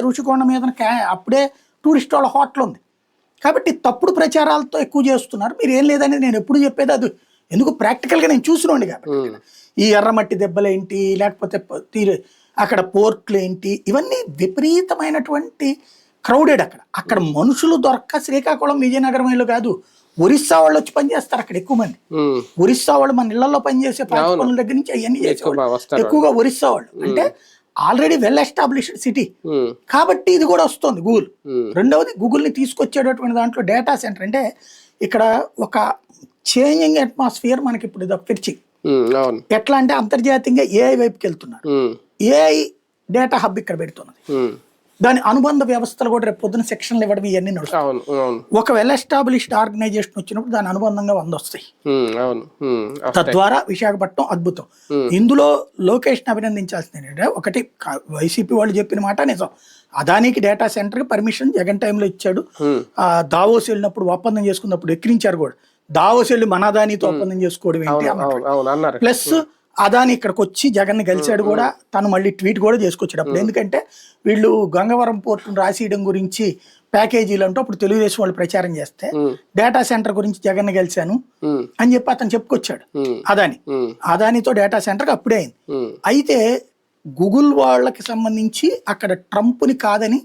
రుషికొండ మీద అప్పుడే టూరిస్ట్ వాళ్ళ హోటల్ ఉంది. కాబట్టి తప్పుడు ప్రచారాలతో ఎక్కువ చేస్తున్నారు. మీరు ఏం లేదనేది నేను ఎప్పుడు చెప్పేది అది. ఎందుకు? ప్రాక్టికల్గా నేను చూసినోండి కాబట్టి. ఈ ఎర్రమట్టి దెబ్బలేంటి? లేకపోతే అక్కడ పోర్ట్లు ఏంటి ఇవన్నీ విపరీతమైనటువంటి క్రౌడెడ్ అక్కడ. అక్కడ మనుషులు దొరక్క శ్రీకాకుళం విజయనగరం వీళ్ళు కాదు. ఒరిస్సా వాళ్ళు వచ్చి పనిచేస్తారు అక్కడ ఎక్కువ మంది. ఒరిస్సా వాళ్ళు మన ఇళ్ళలో పనిచేసే పనుల దగ్గర నుంచి అవన్నీ చేసేవాళ్ళు. ఎక్కువగా ఒరిస్సా వాళ్ళు. అంటే already well established city. Um, కాబట్టి ఇది కూడా వస్తుంది గూగుల్. ఉమ్, రెండవది గూగుల్ని తీసుకొచ్చేటటువంటి దాంట్లో డేటా సెంటర్ అంటే ఇక్కడ ఒక చేంజింగ్ అట్మాస్ఫియర్ మనకి ఇప్పుడు ఇది ఉమ్, అవును. ఎట్లా అంటే అంతర్జాతీయంగా ఏఐ వైపుకి వెళ్తున్నారు ఏఐ డేటా హబ్ ఇక్కడ పెడుతున్నది. దాని అనుబంధ వ్యవస్థలు కూడా రేపు పొద్దున సెక్షన్లు ఇవ్వడం ఇవన్నీ నడుస్తాయి. అవును అవును. ఒక వెల్ ఎస్టాబ్లిష్డ్ ఆర్గనైజేషన్ వచ్చినప్పుడు దాని అనుబంధంగా వంద వస్తాయి. ఉమ్, అవును. ఉమ్, వస్తాయి. తద్వారా విశాఖపట్నం అద్భుతం. ఇందులో లోకేష్ అభినందించాల్సింది ఏంటంటే ఒకటి వైసీపీ వాళ్ళు చెప్పిన మాట నిజం. అదానికి డేటా సెంటర్ పర్మిషన్ జగన్ టైంలో ఇచ్చాడు. దావోస్ వెళ్ళినప్పుడు ఒప్పందం చేసుకున్నప్పుడు ఎక్కిరించారు కూడా. దావోస్ వెళ్ళి మన అదానితో ఒప్పందం చేసుకోవడం ఏంటి ప్లస్ అదాని ఇక్కడికి వచ్చి జగన్ కలిశాడు కూడా తను మళ్ళీ ట్వీట్ కూడా చేసుకొచ్చాడు అప్పుడు. ఎందుకంటే వీళ్ళు గంగవరం పోర్టును రాసియడం గురించి ప్యాకేజీలు అంటూ అప్పుడు తెలుగుదేశం వాళ్ళు ప్రచారం చేస్తే డేటా సెంటర్ గురించి జగన్ ఉమ్, అని చెప్పి అతను చెప్పుకొచ్చాడు అదాని. అదానితో డేటా సెంటర్కి అప్పుడే అయింది. అయితే గూగుల్ వాళ్ళకి సంబంధించి అక్కడ ట్రంప్ని కాదని